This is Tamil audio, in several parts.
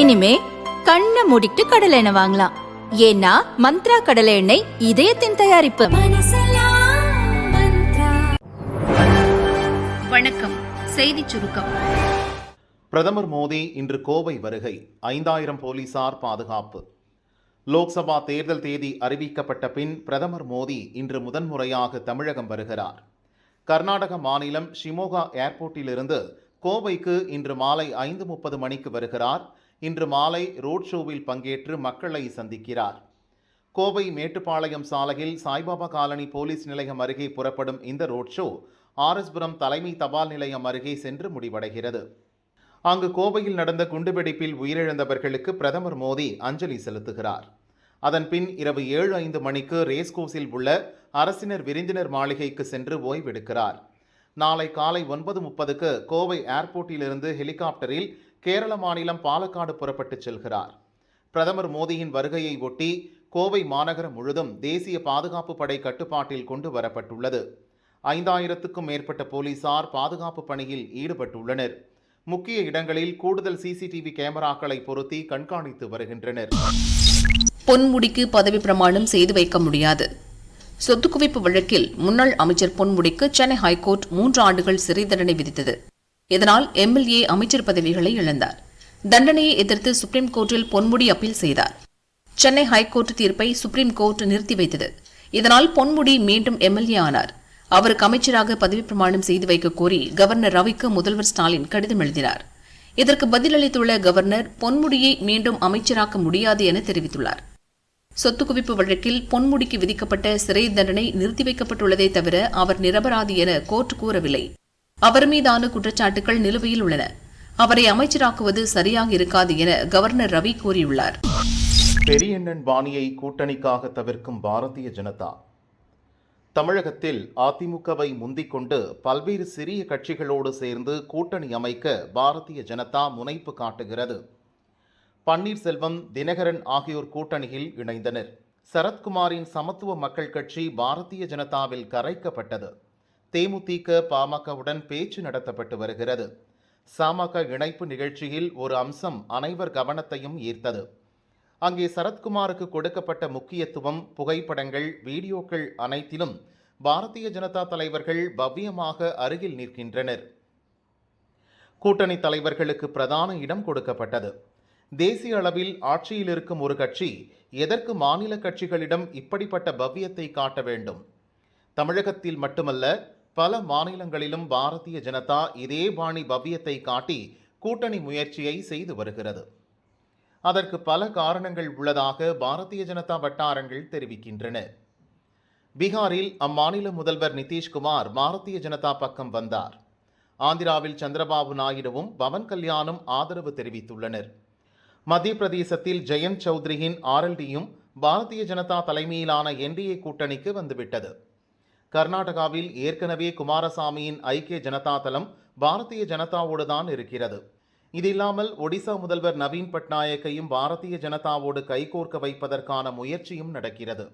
இனிமே கண்ணை மூடிட்டு கடலை எண்ணெய் வாங்கலாம். ஏன்னா மந்த்ரா கடலை எண்ணெய் இதயத்தின் தயாரிப்பு. வணக்கம். செய்தி சுருக்கம். பிரதமர் மோடி இன்று கோவை வருகை ஐந்தாயிரம் போலீசார் பாதுகாப்பு. லோக்சபா தேர்தல் தேதி அறிவிக்கப்பட்ட பின் பிரதமர் மோடி இன்று முதன்முறையாக தமிழகம் வருகிறார். கர்நாடக மாநிலம் ஷிமோகா ஏர்போர்ட்டிலிருந்து கோவைக்கு இன்று மாலை ஐந்து முப்பது மணிக்கு வருகிறார் இன்று மாலை ரோட் ஷோவில் பங்கேற்று மக்களை சந்திக்கிறார். கோவை மேட்டுப்பாளையம் சாலையில் சாய்பாபா காலனி போலீஸ் நிலையம் அருகே புறப்படும் இந்த ரோட் ஷோ ஆர்எஸ்புரம் தலைமை தபால் நிலையம் அருகே சென்று முடிவடைகிறது. அங்கு கோவையில் நடந்த குண்டுவெடிப்பில் உயிரிழந்தவர்களுக்கு பிரதமர் மோடி அஞ்சலி செலுத்துகிறார். அதன்பின் இரவு ஏழு ஐந்து மணிக்கு ரேஸ்கோஸில் உள்ள அரசினர் விருந்தினர் மாளிகைக்கு சென்று ஓய்வெடுக்கிறார். நாளை காலை ஒன்பது முப்பதுக்கு கோவை ஏர்போர்ட்டிலிருந்து ஹெலிகாப்டரில் கேரள மாநிலம் பாலக்காடு புறப்பட்டுச் செல்கிறார். பிரதமர் மோடியின் வருகையை ஒட்டி கோவை மாநகரம் முழுதும் தேசிய பாதுகாப்பு படை கட்டுப்பாட்டில் கொண்டு வரப்பட்டுள்ளது. ஐந்தாயிரத்துக்கும் மேற்பட்ட போலீசார் பாதுகாப்பு பணியில் ஈடுபட்டுள்ளனர். முக்கிய இடங்களில் கூடுதல் சிசிடிவி கேமராக்களை பொருத்தி கண்காணித்து வருகின்றனர். பொன்முடிக்கு பதவி பிரமாணம் செய்து வைக்க முடியாது. சொத்து குவிப்பு வழக்கில் முன்னாள் அமைச்சர் பொன்முடிக்கு சென்னை ஹைகோர்ட் மூன்று ஆண்டுகள் சிறை தண்டனை விதித்தது. இதனால் எம்எல்ஏ அமைச்சர் பதவிகளை இழந்தார். தண்டனையை எதிர்த்து சுப்ரீம் கோர்ட்டில் பொன்முடி அப்பீல் செய்தார். சென்னை ஹைகோர்ட் தீர்ப்பை சுப்ரீம் கோர்ட் நிறுத்தி வைத்தது. இதனால் பொன்முடி மீண்டும் எம்எல்ஏ ஆனார். அவருக்கு அமைச்சராக பதவி பிரமாணம் செய்து வைக்க கோரி கவர்னர் ரவிக்கு முதல்வர் ஸ்டாலின் கடிதம் எழுதினார். இதற்கு பதிலளித்துள்ள கவர்னர் பொன்முடியை மீண்டும் அமைச்சராக்க முடியாது என தெரிவித்துள்ளார். சொத்து குவிப்பு வழக்கில் பொன்முடிக்கு விதிக்கப்பட்ட சிறை தண்டனை நிறுத்தி வைக்கப்பட்டுள்ளதே தவிர அவர் நிரபராதி என கோர்ட் கூறவில்லை. அவர் மீதான குற்றச்சாட்டுகள் நிலுவையில் உள்ளன. அவரை அமைச்சராக்குவது சரியாக இருக்காது என கவர்னர் ரவி கூறியுள்ளார். பெரியண்ணன் பாணியை கூட்டணிக்காக தவிர்க்கும் பாரதிய ஜனதா. தமிழகத்தில் அதிமுகவை முந்திக் கொண்டு பல்வேறு சிறிய கட்சிகளோடு சேர்ந்து கூட்டணி அமைக்க பாரதிய ஜனதா முனைப்பு காட்டுகிறது. பன்னீர்செல்வம் தினகரன் ஆகியோர் கூட்டணியில் இணைந்தனர். சரத்குமாரின் சமத்துவ மக்கள் கட்சி பாரதிய ஜனதாவில் கரைக்கப்பட்டது. தேமுதிக பாமகவுடன் பேச்சு நடத்தப்பட்டு வருகிறது. சாமக இணைப்பு நிகழ்ச்சியில் ஒரு அம்சம் அனைவர் கவனத்தையும் ஈர்த்தது. அங்கே சரத்குமாருக்கு கொடுக்கப்பட்ட முக்கியத்துவம் புகைப்படங்கள் வீடியோக்கள் அனைத்திலும் பாரதிய ஜனதா தலைவர்கள் பவ்யமாக அருகில் நிற்கின்றனர். கூட்டணி தலைவர்களுக்கு பிரதான இடம் கொடுக்கப்பட்டது. தேசிய அளவில் ஆட்சியில் இருக்கும் ஒரு கட்சி எதற்கு மாநில கட்சிகளிடம் இப்படிப்பட்ட பவ்யத்தை காட்ட வேண்டும்? தமிழகத்தில் மட்டுமல்ல பல மாநிலங்களிலும் பாரதிய ஜனதா இதே பாணி பவ்யத்தை காட்டி கூட்டணி முயற்சியை செய்து வருகிறது. அதற்கு பல காரணங்கள் உள்ளதாக பாரதிய ஜனதா வட்டாரங்கள் தெரிவிக்கின்றன. பீகாரில் அம்மாநில முதல்வர் நிதிஷ்குமார் பாரதிய ஜனதா பக்கம் வந்தார். ஆந்திராவில் சந்திரபாபு நாயுடுவும் பவன் கல்யாணும் ஆதரவு தெரிவித்துள்ளனர். மத்திய பிரதேசத்தில் ஜெயந்த் சௌத்ரியின் ஆர்எல்டியும் பாரதிய ஜனதா தலைமையிலான என்டிஏ கூட்டணிக்கு வந்துவிட்டது. கர்நாடகாவில் ஏற்கனவே குமாரசாமியின் ஐக்கிய ஜனதா தளம் பாரதிய ஜனதாவோடு தான் இருக்கிறது. இது இல்லாமல் ஒடிசா முதல்வர் நவீன் பட்நாயக்கையும் பாரதிய ஜனதாவோடு கைகோர்க்க வைப்பதற்கான முயற்சியும் நடக்கிறது.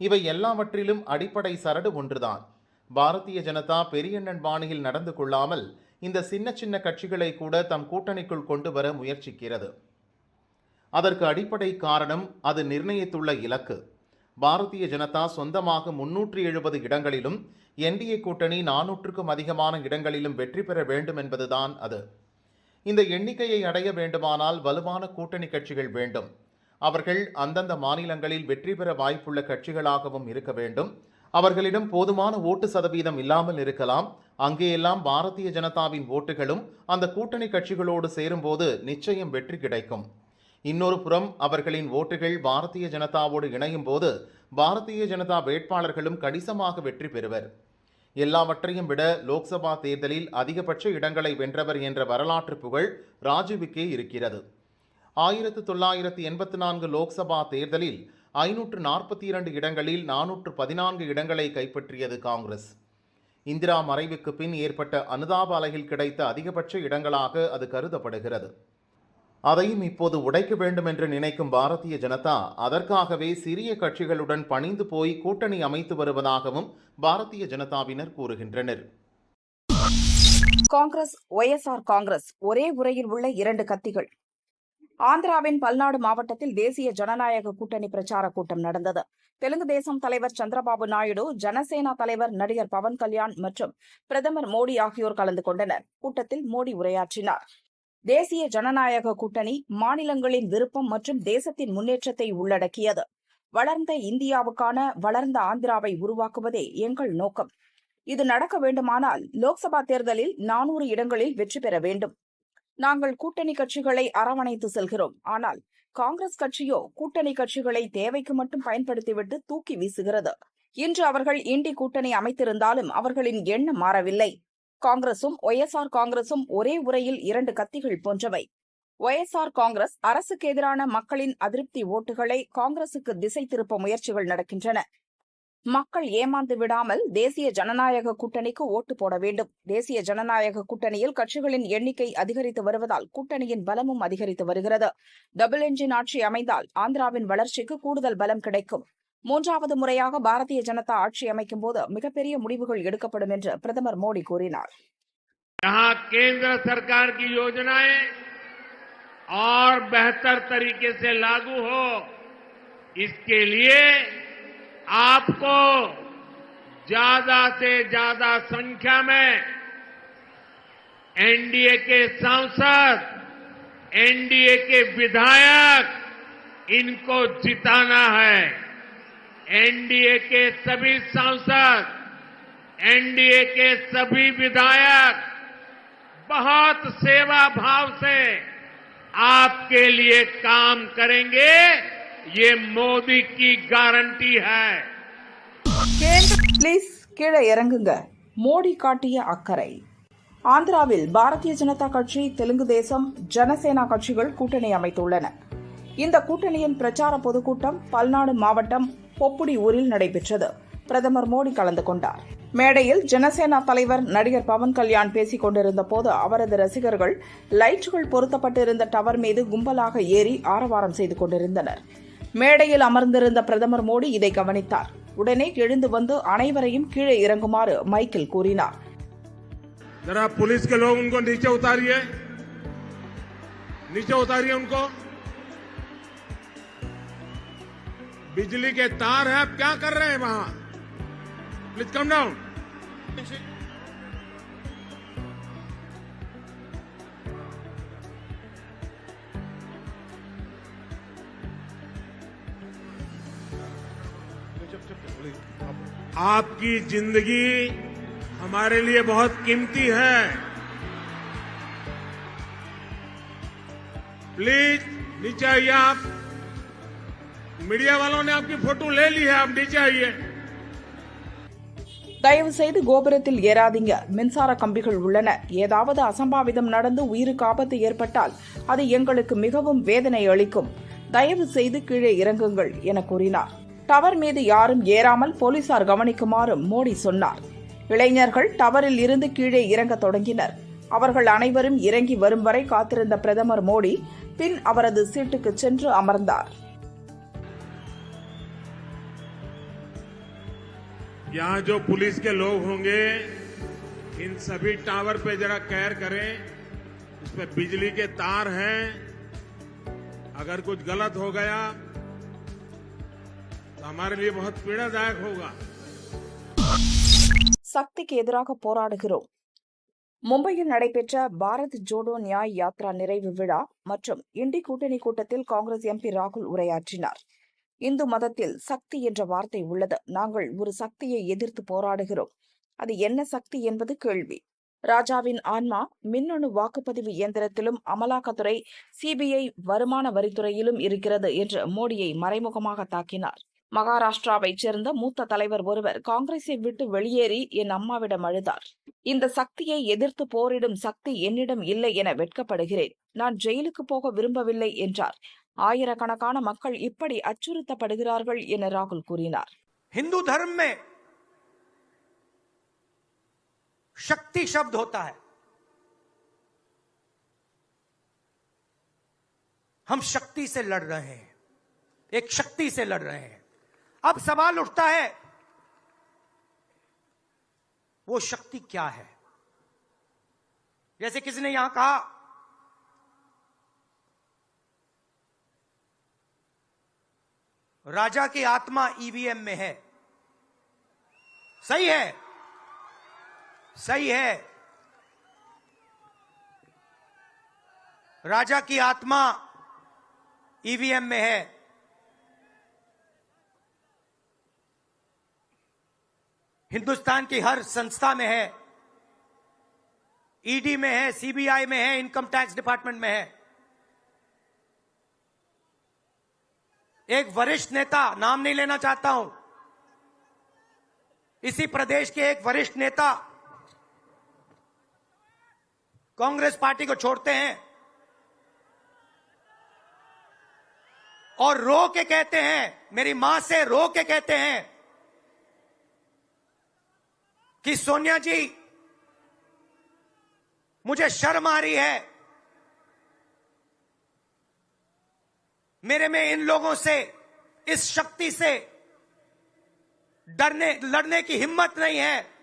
இவை எல்லாவற்றிலும் அடிப்படை சரடு ஒன்றுதான். பாரதிய ஜனதா பெரியண்ணன் பாணியில் நடந்து கொள்ளாமல் இந்த சின்ன சின்ன கட்சிகளை கூட தம் கூட்டணிக்குள் கொண்டு வர முயற்சிக்கிறது. அதற்கு அடிப்படை காரணம் அது நிர்ணயித்துள்ள இலக்கு. பாரதிய ஜனதா சொந்தமாக முன்னூற்றி எழுபது இடங்களிலும் என்டிஏ கூட்டணி நானூற்றுக்கும் அதிகமான இடங்களிலும் வெற்றி பெற வேண்டும் என்பதுதான் அது. இந்த எண்ணிக்கையை அடைய வேண்டுமானால் வலுவான கூட்டணி கட்சிகள் வேண்டும். அவர்கள் அந்தந்த மாநிலங்களில் வெற்றி பெற வாய்ப்புள்ள கட்சிகளாகவும் இருக்க வேண்டும். அவர்களிடம் போதுமான ஓட்டு சதவீதம் இல்லாமல் இருக்கலாம். அங்கேயெல்லாம் பாரதிய ஜனதாவின் ஓட்டுகளும் அந்த கூட்டணி கட்சிகளோடு சேரும்போது நிச்சயம் வெற்றி கிடைக்கும். இன்னொரு புறம் அவர்களின் ஓட்டுகள் பாரதிய ஜனதாவோடு இணையும் போது பாரதிய ஜனதா வேட்பாளர்களும் கணிசமாக வெற்றி பெறுவர். எல்லாவற்றையும் விட லோக்சபா தேர்தலில் அதிகபட்ச இடங்களை வென்றவர் என்ற வரலாற்று புகழ் ராஜுவுக்கே இருக்கிறது. ஆயிரத்து தொள்ளாயிரத்து எண்பத்து நான்கு லோக்சபா தேர்தலில் ஐநூற்று நாற்பத்தி இரண்டு இடங்களில் நானூற்று பதினான்கு இடங்களை கைப்பற்றியது காங்கிரஸ். இந்திரா மறைவுக்கு பின் ஏற்பட்ட அனுதாப அலையில் கிடைத்த அதிகபட்ச இடங்களாக அது கருதப்படுகிறது. அதையும் இப்போது உடைக்க வேண்டும் என்று நினைக்கும் பாரதிய ஜனதா அதற்காகவே சிறிய கட்சிகளுடன் பணிந்து போய் கூட்டணி அமைத்து வருவதாகவும் பாரதிய ஜனதாவினர் கூறுகின்றனர். காங்கிரஸ் ஒய்எஸ்ஆர் காங்கிரஸ் ஒரே உரையில் உள்ள இரண்டு கத்திகள். ஆந்திராவின் பல்நாடு மாவட்டத்தில் தேசிய ஜனநாயக கூட்டணி பிரச்சார கூட்டம் நடந்தது. தெலுங்கு தேசம் தலைவர் சந்திரபாபு நாயுடு ஜனசேனா தலைவர் நடிகர் பவன் கல்யாண் மற்றும் பிரதமர் மோடி ஆகியோர் கலந்து கொண்டனர். கூட்டத்தில் மோடி உரையாற்றினார். தேசிய ஜனநாயக கூட்டணி மாநிலங்களின் விருப்பம் மற்றும் தேசத்தின் முன்னேற்றத்தை உள்ளடக்கியது. வளர்ந்த இந்தியாவுக்கான வளர்ந்த ஆந்திராவை உருவாக்குவதே எங்கள் நோக்கம். இது நடக்க வேண்டுமானால் லோக்சபா தேர்தலில் நானூறு இடங்களில் வெற்றி பெற வேண்டும். நாங்கள் கூட்டணி கட்சிகளை அரவணைத்து செல்கிறோம். ஆனால் காங்கிரஸ் கட்சியோ கூட்டணி கட்சிகளை தேவைக்கு மட்டும் பயன்படுத்திவிட்டு தூக்கி வீசுகிறது. இன்று அவர்கள் இண்டி கூட்டணி அமைத்திருந்தாலும் அவர்களின் எண்ணம் மாறவில்லை. காங்கிரசும் ஒய்எஸ்ஆர் காங்கிரசும் ஒரே உரையில் இரண்டு கத்திகள் போன்றவை. ஒய்எஸ்ஆர் காங்கிரஸ் அரசுக்கு எதிரான மக்களின் அதிருப்தி ஓட்டுகளை காங்கிரசுக்கு திசை திருப்ப முயற்சிகள் நடக்கின்றன. மக்கள் ஏமாந்து விடாமல் தேசிய ஜனநாயக கூட்டணிக்கு ஓட்டு போட வேண்டும். தேசிய ஜனநாயக கூட்டணியில் கட்சிகளின் எண்ணிக்கை அதிகரித்து வருவதால் கூட்டணியின் பலமும் அதிகரித்து வருகிறது. டபுள் என்ஜின் ஆட்சி அமைந்தால் ஆந்திராவின் வளர்ச்சிக்கு கூடுதல் பலம் கிடைக்கும். மூன்றாவது முறையாக பாரதிய ஜனதா ஆட்சி அமைக்கும் போது மிகப்பெரிய முடிவுகள் எடுக்கப்படும் என்று பிரதமர் மோடி கூறினார் यहाँ केंद्र सरकार की योजनाएं और बेहतर तरीके से लागू हो इसके लिए आपको ज्यादा से ज्यादा संख्या में एनडीए के सांसद एनडीए के विधायक इनको जिताना है एनडीए के सभी सांसद एनडीए के सभी विधायक बहुत सेवा भाव से आपके लिए काम करेंगे ये मोदी की गारंटी है கேந்திர ப்ளீஸ் கீழே இறங்குங்க மோடி காட்டிய அக்கறை ஆந்திராவில் பாரதிய ஜனதா கட்சி தெலுங்கு தேசம் ஜனசேனா கட்சிகள் கூட்டணி அமைத்துள்ளன இந்த கூட்டணியின் பிரச்சார பொதுக்கூட்டம் பல்நாடு மாவட்டம் பொப்புடி ஊரில் நடைபெற்றது பிரதமர் மோடி கலந்து கொண்டார் மேடையில் ஜனசேனா தலைவர் நடிகர் பவன் கல்யாண் பேசிக் கொண்டிருந்த போது அவரது ரசிகர்கள் லைட்டுகள் பொருத்தப்பட்டிருந்த டவர் மீது கும்பலாக ஏறி ஆரவாரம் செய்து கொண்டிருந்தனர் மேடையில் அமர்ந்திருந்த பிரதமர் மோடி இதை கவனித்தார் உடனே எழுந்து வந்து அனைவரையும் கீழே இறங்குமாறு மைக்கில் கூறினார் जरा पुलिस के लोग उनको नीचे उतारिए नीचे उतारिए उनको बिजली के तार है, आप क्या कर रहे हैं वहाँ? प्लीज़ कम डाउन आपकी ज़िंदगी हमारे लिए बहुत कीमती है। प्लीज़ नीचे आइए आप। मीडिया वालों ने आपकी फोटो ले ली है आप नीचे आइए தயவு செய்து கோபுரத்தில் ஏறாதீங்க மின்சார கம்பிகள் உள்ளன ஏதாவது அசம்பாவிதம் நடந்து உயிருக்கு ஆபத்து ஏற்பட்டால் அது எங்களுக்கு மிகவும் வேதனை அளிக்கும் தயவு செய்து கீழே இறங்குங்கள் என கூறினார் டவர் மீது யாரும் ஏறாமல் போலீசார் கவனிக்குமாறும் மோடி சொன்னார் இளைஞர்கள் டவரில் இருந்து கீழே இறங்க தொடங்கினர் அவர்கள் அனைவரும் இறங்கி வரும் வரை காத்திருந்த பிரதமர் மோடி பின் அவரது சீட்டுக்கு சென்று அமர்ந்தார் यहाँ जो पुलिस के लोग होंगे इन सभी टावर पे जरा कैर करें इस पे बिजली के तार हैं अगर कुछ गलत हो गया तो हमारे लिए बहुत पीड़ादायक होगा சக்திக்கு எதிராக போராடுகிறோம் மும்பையில் நடைபெற்ற பாரத் ஜோடோ நியாய் யாத்ரா நிறைவு விழா மற்றும் இண்டி கூட்டணி கூட்டத்தில் காங்கிரஸ் எம்பி ராகுல் உரையாற்றினார் இந்து மதத்தில் சக்தி என்ற வார்த்தை உள்ளது. நாங்கள் ஒரு சக்தியை எதிர்த்து போராடுகிறோம். அது என்ன சக்தி என்பது கேள்வி. ராஜாவின் ஆன்மா மின்னணு வாக்குப்பதிவு இயந்திரத்திலும் அமலாக்கத்துறை சிபிஐ வருமான வரித்துறையிலும் இருக்கிறது என்று மோடியை மறைமுகமாக தாக்கினார். மகாராஷ்டிராவைச் சேர்ந்த மூத்த தலைவர் ஒருவர் காங்கிரஸை விட்டு வெளியேறி என் அம்மாவிடம் அழுதார். இந்த சக்தியை எதிர்த்து போரிடும் சக்தி என்னிடம் இல்லை என வெட்கப்படுகிறேன். நான் ஜெயிலுக்கு போக விரும்பவில்லை என்றார். ஆயிரக்கணக்கான மக்கள் இப்படி அச்சுறுத்தப்படுகிறார்கள் என ராகுல் கூறினார் हिंदू धर्म में शक्ति शब्द होता है हम शक्ति से लड़ रहे हैं एक शक्ति से लड़ रहे हैं अब सवाल उठता है वो शक्ति क्या है जैसे किसी ने यहां कहा राजा की आत्मा ईवीएम में है। सही है। सही है। राजा की आत्मा ईवीएम में है। हिंदुस्तान की हर संस्था में है। ईडी में है सीबीआई में है इनकम टैक्स डिपार्टमेंट में है। एक वरिष्ठ नेता नाम नहीं लेना चाहता हूँ। इसी प्रदेश के एक वरिष्ठ नेता कांग्रेस पार्टी को छोड़ते हैं और रो के कहते हैं, मेरी माँ से रो के कहते हैं कि सोनिया जी, मुझे शर्म आ रही है मेरे में इन लोगों से, इस शक्ति से डरने, लड़ने की हिम्मत नहीं है।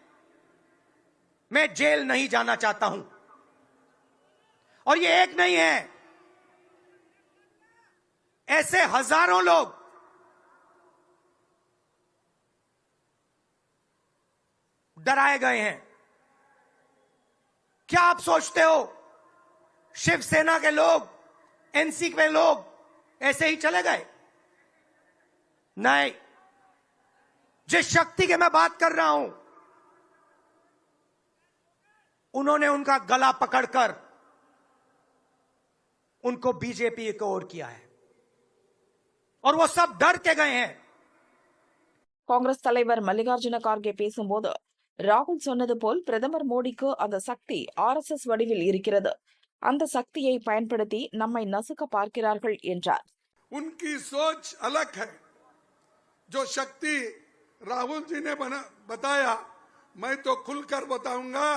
मैं जेल नहीं जाना चाहता हूँ। और ये एक नहीं है। ऐसे हज़ारों लोग डराए गए हैं। क्या आप सोचते हो, शिवसेना के लोग एनसी के लोग ऐसे ही चले गए नहीं जिस शक्ति की मैं बात कर रहा हूं उन्होंने उनका गला पकड़कर उनको बीजेपी की ओर किया है और वो सब डर के गए हैं காங்கிரஸ் தலைவர் மல்லிகார்ஜுன கார்கே பேசும்போது ராகுல் சொன்னது போல் பிரதமர் மோடிக்கு அந்த சக்தி ஆர்எஸ்எஸ் வடிவில் இருக்கிறது அந்த சக்தியை பயன்படுத்தி நம்மை நசுக்க பார்க்கிறார்கள் என்றார் उनकी सोच अलग है जो शक्ति राहुल जी ने बना बताया मैं तो खुलकर बताऊंगा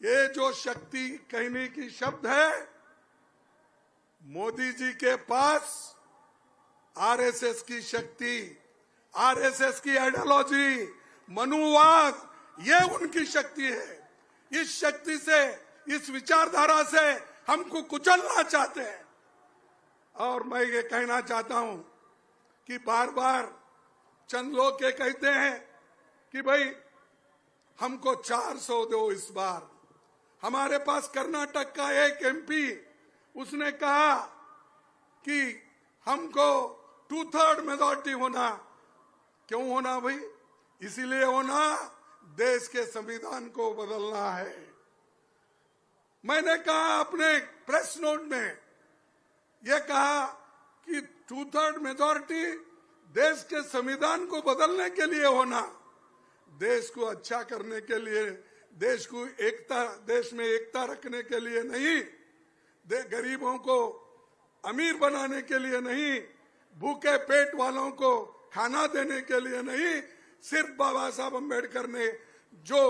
ये जो शक्ति कहने की शब्द है मोदी जी के पास आरएसएस की शक्ति आरएसएस की आइडियोलॉजी मनुवाद ये उनकी शक्ति है इस शक्ति से इस विचारधारा से हमको कुचलना चाहते हैं। और मैं ये कहना चाहता हूँ कि बार बार चंद लोग ये कहते हैं कि भाई, हमको 400 दो इस बार। हमारे पास कर्नाटक का एक एमपी, उसने कहा कि हमको टू थर्ड मेजोरिटी होना। क्यों होना भाई? इसीलिए होना, देश के संविधान को बदलना है। मैंने कहा अपने प्रेस नोट में यह कहा कि टू थर्ड मेजोरिटी देश के संविधान को बदलने के लिए होना, देश को अच्छा करने के लिए, देश को एकता, देश में एकता रखने के लिए नहीं गरीबों को अमीर बनाने के लिए नहीं, भूखे पेट वालों को खाना देने के लिए नहीं, सिर्फ़ बाबा साहब अंबेडकर ने जो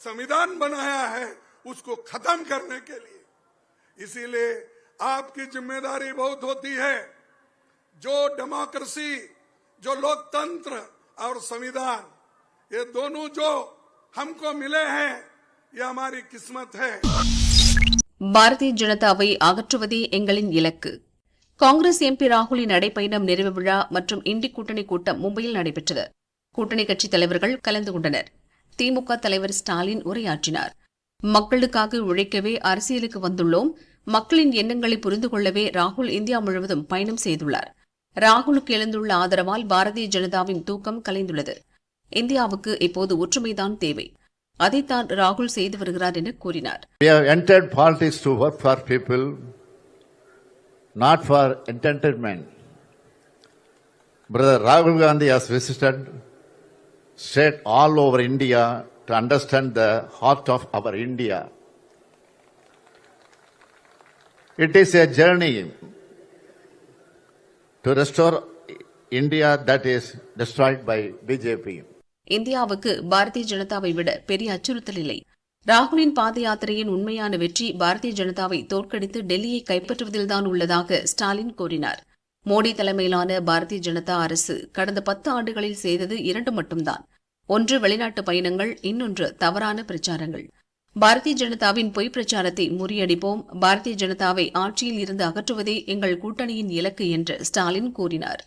संविधान बनाया है उसको खत्म करने के लिए इसीलिए आपकी जिम्मेदारी बहुत होती है जो डेमोक्रेसी जो लोकतंत्र और संविधान ये दोनों जो हमको मिले हैं ये हमारी किस्मत है பாரதிய ஜனதாவை அகற்றுவதே எங்களின் இலக்கு காங்கிரஸ் எம்பி ராகுலின் நடைப்பயணம் நிறைவு விழா மற்றும் இண்டி கூட்டணி கூட்டம் மும்பையில் நடைபெற்றது கூட்டணி கட்சித் தலைவர்கள் கலந்து கொண்டனர் திமுக தலைவர் ஸ்டாலின் உரையாற்றினார் மக்களுக்காக உழைக்கவே அரசியலுக்கு வந்துள்ளோம். மக்களின் எண்ணங்களை புரிந்து கொள்ளவே ராகுல் இந்தியா முழுவதும் பயணம் செய்துள்ளார். ராகுலுக்கு எழுந்துள்ள ஆதரவால் பாரதிய ஜனதாவின் தூக்கம் கலைந்துள்ளது. இந்தியாவுக்கு இப்போது ஒற்றுமைதான் தேவை. அதைத்தான் ராகுல் செய்து வருகிறார் என கூறினார். We have entered politics to work for people, not for entertainment. Brother Rahul Gandhi has visited state all over India to understand the heart of our India. It is a journey to restore India that is destroyed by BJP. இந்தியாவுக்கு பாரதிய ஜனதாவை விட பெரிய அச்சுறுத்தல் இல்லை ராகுலின் பாத யாத்திரையின் உண்மையான வெற்றி பாரதிய ஜனதாவை தோற்கடித்து டெல்லியை கைப்பற்றுவதில்தான் உள்ளதாக ஸ்டாலின் கூறினார் மோடி தலைமையிலான பாரதிய ஜனதா அரசு கடந்த பத்து ஆண்டுகளில் செய்தது இரண்டு மட்டும்தான் ஒன்று வெளிநாட்டு பயணங்கள் இன்னொன்று தவறான பிரச்சாரங்கள். பாரதிய ஜனதாவின் பொய் பிரச்சாரத்தை முறியடிப்போம். பாரதிய ஜனதாவை ஆட்சியில் இருந்து அகற்றுவதே எங்கள் கூட்டணியின் இலக்கு என்று ஸ்டாலின் கூறினார்.